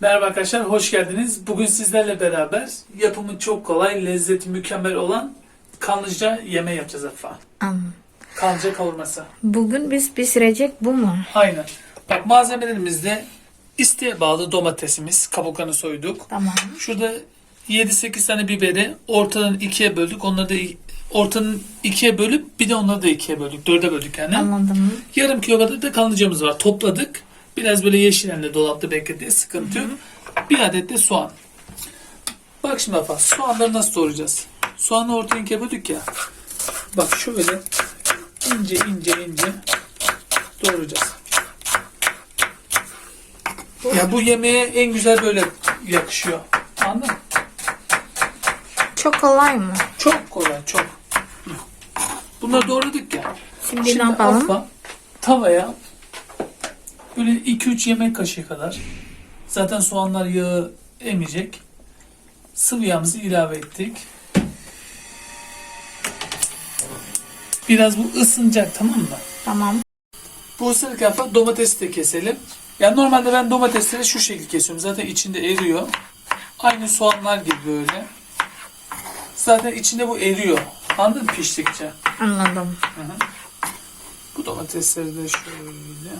Merhaba arkadaşlar, hoş geldiniz. Bugün sizlerle beraber yapımı çok kolay, lezzeti mükemmel olan kanlıca yemeği yapacağız efendim. Am, Kanlıca kavurması. Bugün biz pişirecek bu mu? Aynen. Bak malzemelerimizde isteğe bağlı domatesimiz, kabuklarını soyduk. Tamam. Şurada 7-8 tane biberi ortadan ikiye böldük. Onları da ortanın ikiye bölüp bir de onları da ikiye böldük. Dörde böldük yani. Anladım. Yarım kilo kadar da kanlıcamız var. Topladık. Biraz böyle yeşilenle dolapta bekledi. Sıkıntı yok. Bir adet de soğan. Bak şimdi bak. Soğanları nasıl doğrayacağız? Soğanı ortaya ikiye böldük ya. Bak şöyle ince ince ince doğrayacağız. Ya bu yemeğe en güzel böyle yakışıyor. Anladın mı? Çok kolay mı? Çok kolay çok. Bunları doğradık ya. Şimdi, ne yapalım? alfa tavaya böyle 2-3 yemek kaşığı kadar zaten soğanlar yağı emecek. Sıvı yağımızı ilave ettik. Biraz bu ısınacak tamam mı? Tamam. Bu ısınırken falan domatesi de keselim. Yani normalde ben domatesleri şu şekilde kesiyorum. Zaten içinde eriyor. Aynı soğanlar gibi böyle. Zaten içinde bu eriyor. Anladın mı piştikçe? Anladım. Bu domatesleri de şöyle.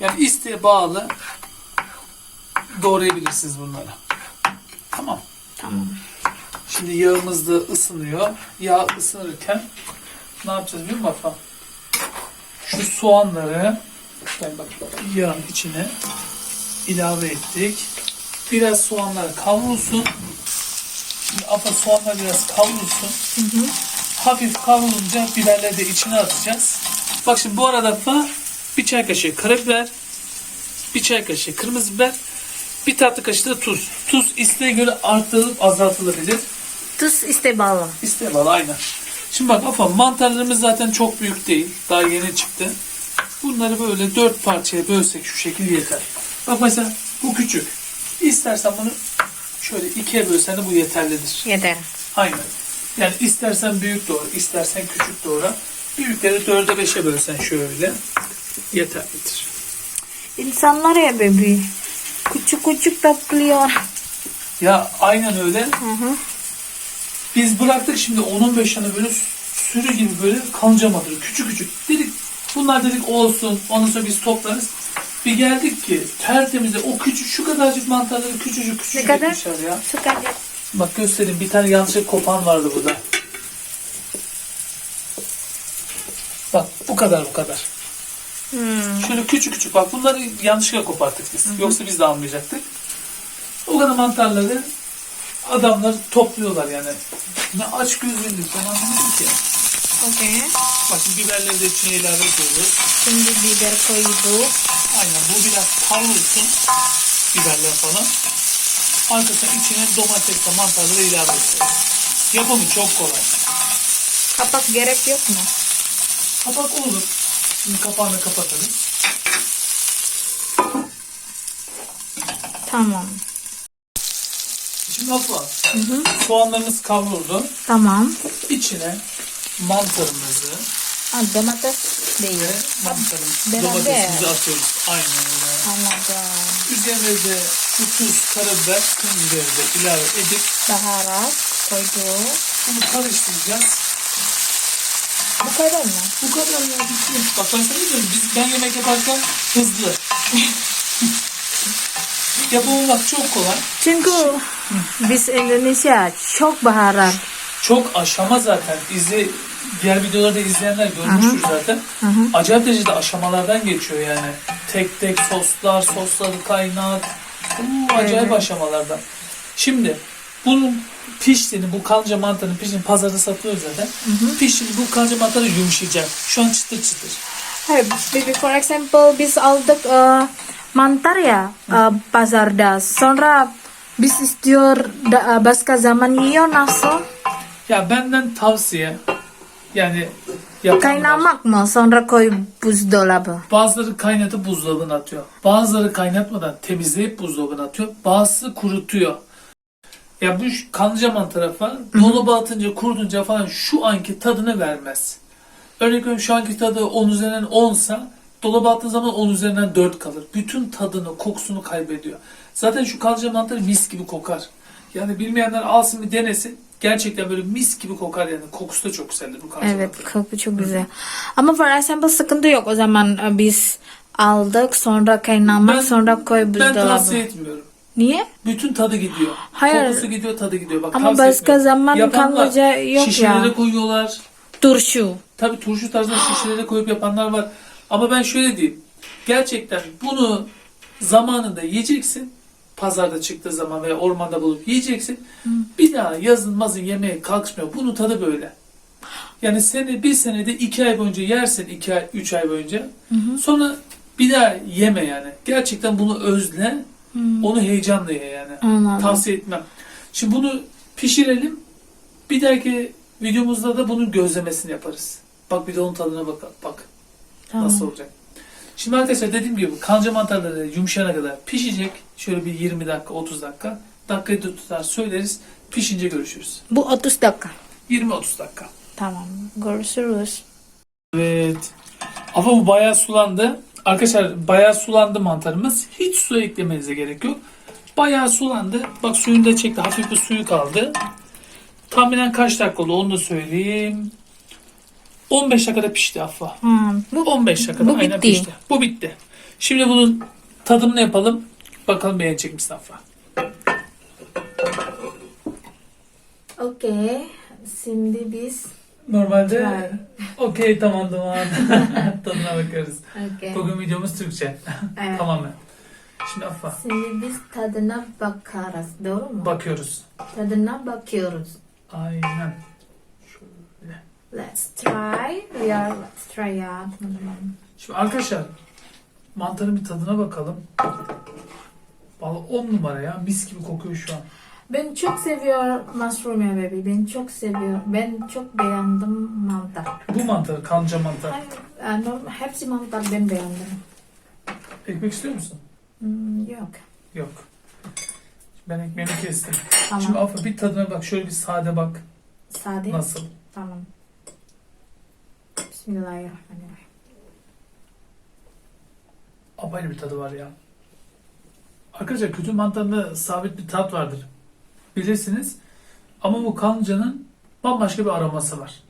Yani isteğe bağlı doğrayabilirsiniz bunları. Tamam. Tamam. Şimdi yağımız da ısınıyor. Yağ ısınırken ne yapacağız biliyor musun Afa? Şu soğanları gel bak yağın içine ilave ettik. Biraz soğanlar kavrulsun. Şimdi Afa soğanlar biraz kavrulsun. Hafif kavrulunca biberleri de içine atacağız. Bak şimdi bu arada Afa bir çay kaşığı karabiber, bir çay kaşığı kırmızı biber, bir tatlı kaşığı da tuz. Tuz isteğe göre artırılıp azaltılabilir. Tuz iste bağlı. İsteğe bağlı aynen. Şimdi bak Afa mantarlarımız zaten çok büyük değil. Daha yeni çıktı. Bunları böyle dört parçaya bölsek şu şekil yeter. Bak mesela bu küçük. İstersen bunu şöyle ikiye bölsen de bu yeterlidir. Yeter. Aynen. Yani istersen büyük doğra, istersen küçük doğra. Büyükleri dörde beşe bölsen şöyle yeterlidir. İnsanlar ya bebi. Küçük küçük topluyor. Ya aynen öyle. Hı hı. Biz bıraktık şimdi 10-15 tane böyle sürü gibi böyle kanca madırı küçük küçük. Dedik bunlar dedik olsun ondan sonra biz toplarız. Bir geldik ki tertemiz o küçük şu kadarcık mantarları küçücük küçücük Ne kadar? etmişler ya. Su kadar. Bak göstereyim bir tane yanlışlıkla kopan vardı burada. Bak bu kadar bu kadar. Hmm. Şöyle küçük küçük bak bunları yanlışlıkla koparttık biz. Yoksa biz de almayacaktık. O kadar mantarları adamlar topluyorlar yani. Ne aç gözlülük ben anlamadım ki. Okey. Bak şimdi biberleri de içine ilave ediyoruz. Şimdi biber koyduk. Aynen bu biraz kavrulsun. Biberler falan. Arkasına içine domates ve mantarları ilave ediyoruz. Yapımı çok kolay. Kapak gerek yok mu? Kapak olur. Şimdi kapağını kapatırız. Tamam. Şimdi abla soğanlarımız kavruldu. Tamam. İçine mantarımızı Ha, domates değil. ve mantarımızı, Beraber. domatesimizi atıyoruz. Aynen öyle. Anladım. Üzerine de şu tuz, karabiber, kırmızı biberi de ilave edip Baharat koyduk. bunu karıştıracağız. Bu kadar mı? Bu kadar ya bitti. Bak ben sana diyorum biz ben yemek yaparken hızlı. Yapımı bak çok kolay. Çünkü biz Indonesia çok baharat. Çok aşama zaten. İzle, diğer videolarda izleyenler görmüştür zaten. Acayip derecede aşamalardan geçiyor yani. Tek tek soslar, sosları kaynat. Oo, acayip Evet. aşamalardan. Şimdi bunun piştiğini, bu kanca mantarının piştiğini pazarda satılıyor zaten. Piştiğini bu kanca mantarı yumuşayacak. Şu an çıtır çıtır. Hayır, for example biz aldık e, mantar ya e, pazarda. Sonra biz istiyor da, e, başka zaman yiyor nasıl? Ya benden tavsiye yani. Kaynamak mı? Sonra koy buzdolabı. Bazıları kaynatıp buzdolabına atıyor. Bazıları kaynatmadan temizleyip buzdolabına atıyor. Bazısı kurutuyor. Ya bu mantarı falan dolaba atınca kurutunca falan şu anki tadını vermez. Örnek veriyorum şu anki tadı 10 üzerinden 10 sa dolaba attığın zaman 10 üzerinden 4 kalır. Bütün tadını, kokusunu kaybediyor. Zaten şu kanlıca mantarı mis gibi kokar. Yani bilmeyenler alsın bir denesin. Gerçekten böyle mis gibi kokar yani. Kokusu da çok güzeldir bu kanlıca Evet mantarı. koku çok güzel. Ama for example sıkıntı yok o zaman e, biz aldık sonra kaynamak Ben- sonra koy Ben buzdolabı. tavsiye etmiyorum. Niye? Bütün tadı gidiyor. Hayır. Kokusu gidiyor, tadı gidiyor. Bak, Ama başka etmiyorum. zaman Yapanlar yok şişelere ya. koyuyorlar. Turşu. Tabii turşu tarzında şişelere koyup yapanlar var. Ama ben şöyle diyeyim. Gerçekten bunu zamanında yiyeceksin. Pazarda çıktığı zaman veya ormanda bulup yiyeceksin. Bir daha yazın mazın yemeğe kalkışmıyor. Bunun tadı böyle. Yani seni bir senede iki ay boyunca yersin, iki ay, üç ay boyunca. Sonra bir daha yeme yani. Gerçekten bunu özle, onu heyecanla ye yani. Anladım. Tavsiye etmem. Şimdi bunu pişirelim. Bir dahaki videomuzda da bunun gözlemesini yaparız. Bak bir de onun tadına bak. Bak Tamam. nasıl olacak. Şimdi arkadaşlar dediğim gibi kanca mantarları yumuşayana kadar pişecek. Şöyle bir 20 dakika 30 dakika. Dakikayı da tutar söyleriz. Pişince görüşürüz. Bu 30 dakika. 20-30 dakika. Tamam. Görüşürüz. Evet. Ama bu bayağı sulandı. Arkadaşlar bayağı sulandı mantarımız. Hiç su eklemenize gerek yok. Bayağı sulandı. Bak suyunu da çekti. Hafif bir suyu kaldı. Tahminen kaç dakika oldu onu da söyleyeyim. 15 dakikada pişti Affa. Hmm. Bu 15 dakikada Bu aynen bitti. pişti. Bu bitti. Şimdi bunun tadımını yapalım. Bakalım beğenecek misin Affa? Okey. Şimdi biz Normalde okey tamam tamam. Tadına bakarız. Okey. Bugün videomuz Türkçe. Evet. Tamamen. Şimdi Affa Şimdi biz tadına bakarız. Doğru mu? bakıyoruz. Tadına bakıyoruz. Aynen. Let's try. We are let's try ya. Şimdi arkadaşlar mantarın bir tadına bakalım. Vallahi 10 numara ya. Mis gibi kokuyor şu an. Ben çok seviyorum mushroom ya baby. Ben çok seviyorum. Ben çok beğendim mantar. Bu mantar, kanca mantar. Hayır, e, normal, hepsi mantar ben beğendim. Ekmek istiyor musun? Hmm, yok. Yok. Ben ekmeğimi kestim. Tamam. Şimdi Afa bir tadına bak. Şöyle bir sade bak. Sade. Nasıl? Tamam. Bismillahirrahmanirrahim. Apayrı bir tadı var ya. Arkadaşlar kötü mantarında sabit bir tat vardır. Bilirsiniz. Ama bu kancanın bambaşka bir aroması var.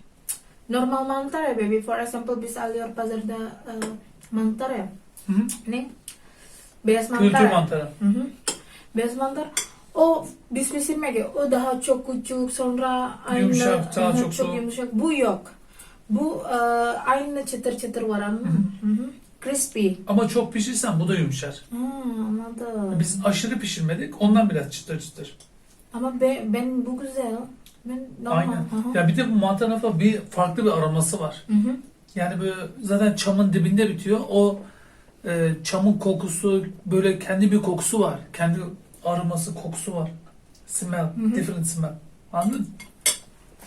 Normal mantar ya baby. For example biz alıyor pazarda e, mantar ya. Hı hı. Ne? Beyaz mantar. Kültür mantarı. Hı hı. Beyaz mantar. O biz pişirmedi. O daha çok küçük sonra aynı Yumuşak, daha çok soğuk. yumuşak. Bu yok. Bu e, aynı çıtır çıtır var ama hı hı. crispy. Ama çok pişirsen bu da yumuşar. Ha, anladım. Biz aşırı pişirmedik. Ondan biraz çıtır çıtır. Ama ben, ben bu güzel. Ben normal. Aynen. Hı hı. Ya bir de bu falan bir farklı bir aroması var. Hı hı. Yani böyle zaten çamın dibinde bitiyor. O e, çamın kokusu böyle kendi bir kokusu var. Kendi aroması, kokusu var. Smell, hı. different smell. Anladın?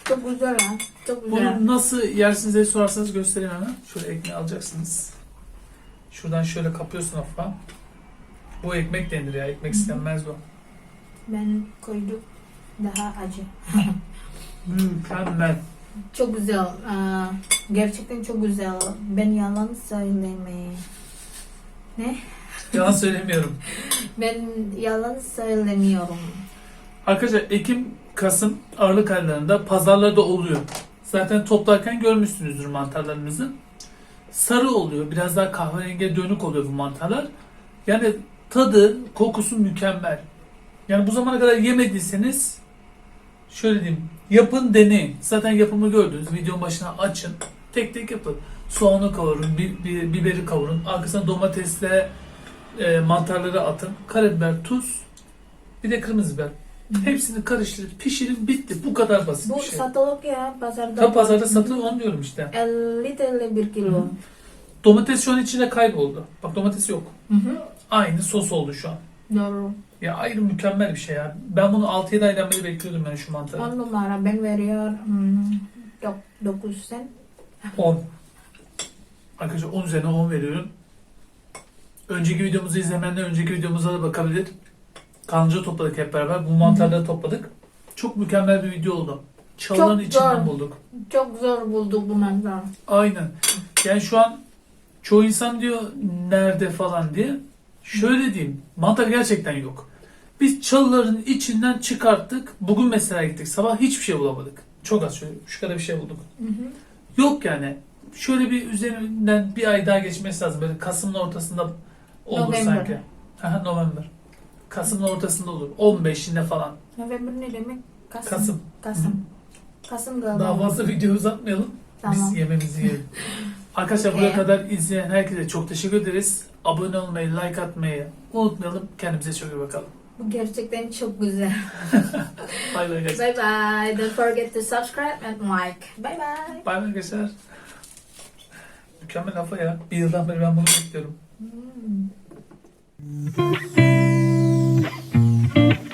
Çok güzel ha. Çok güzel. Bunu nasıl yersiniz diye sorarsanız göstereyim hemen. Şöyle ekmeği alacaksınız. Şuradan şöyle kapıyorsun hafif. Bu ekmek denir ya. Ekmek istenmez bu. Ben koydum daha acı. Mükemmel. Çok güzel. Aa, gerçekten çok güzel. Ben yalan söylemeyeyim. Ne? Yalan söylemiyorum. Ben yalan söylemiyorum. Arkadaşlar Ekim, Kasım, Aralık aylarında pazarlarda oluyor. Zaten toplarken görmüşsünüzdür mantarlarımızı. Sarı oluyor. Biraz daha kahverengiye dönük oluyor bu mantarlar. Yani tadı, kokusu mükemmel. Yani bu zamana kadar yemediyseniz şöyle diyeyim. Yapın deneyin. Zaten yapımı gördünüz. Videonun başına açın. Tek tek yapın. Soğanı kavurun, bi- bi- biberi kavurun. Arkasına domatesle e, mantarları atın. Karabiber, tuz, bir de kırmızı biber. Hepsini karıştırıp pişirin bitti. Bu kadar basit Bu bir şey. satılık ya pazarda. Tabi pazarda satılıyor onu diyorum işte. 50 TL bir kilo. Domates şu an içinde kayboldu. Bak domates yok. Hı hı. Aynı sos oldu şu an. Doğru. Ya ayrı mükemmel bir şey ya. Ben bunu 6-7 aydan beri bekliyordum ben şu mantarı. 10 numara ben veriyor hmm, 9 sen. 10. Arkadaşlar 10 üzerine 10 veriyorum. Önceki videomuzu izlemeyenler önceki videomuza da bakabilir. Kanca topladık hep beraber. Bu mantarları topladık. Çok mükemmel bir video oldu. Çalıların Çok içinden zor. bulduk. Çok zor bulduk bu mantar. Aynen. Yani şu an çoğu insan diyor nerede falan diye. Şöyle diyeyim. Mantar gerçekten yok. Biz çalıların içinden çıkarttık. Bugün mesela gittik. Sabah hiçbir şey bulamadık. Çok az şöyle. Şu kadar bir şey bulduk. Yok yani. Şöyle bir üzerinden bir ay daha geçmesi lazım. Böyle Kasım'ın ortasında olur November. sanki. Aha, November. Kasım'ın ortasında olur. 15'inde falan. November ne demek? Kasım. Kasım. Kasım. Kasım galiba. Daha fazla video uzatmayalım. Tamam. Biz yememizi yiyelim. Arkadaşlar buraya Okey. kadar izleyen herkese çok teşekkür ederiz. Abone olmayı, like atmayı unutmayalım. Kendimize çok iyi bakalım. Bu gerçekten çok güzel. Bay bay arkadaşlar. bye bye. Don't forget to subscribe and like. Bye bye. Bay bay arkadaşlar. Mükemmel kafa ya. Bir yıldan beri ben bunu bekliyorum. Hmm. Thank you.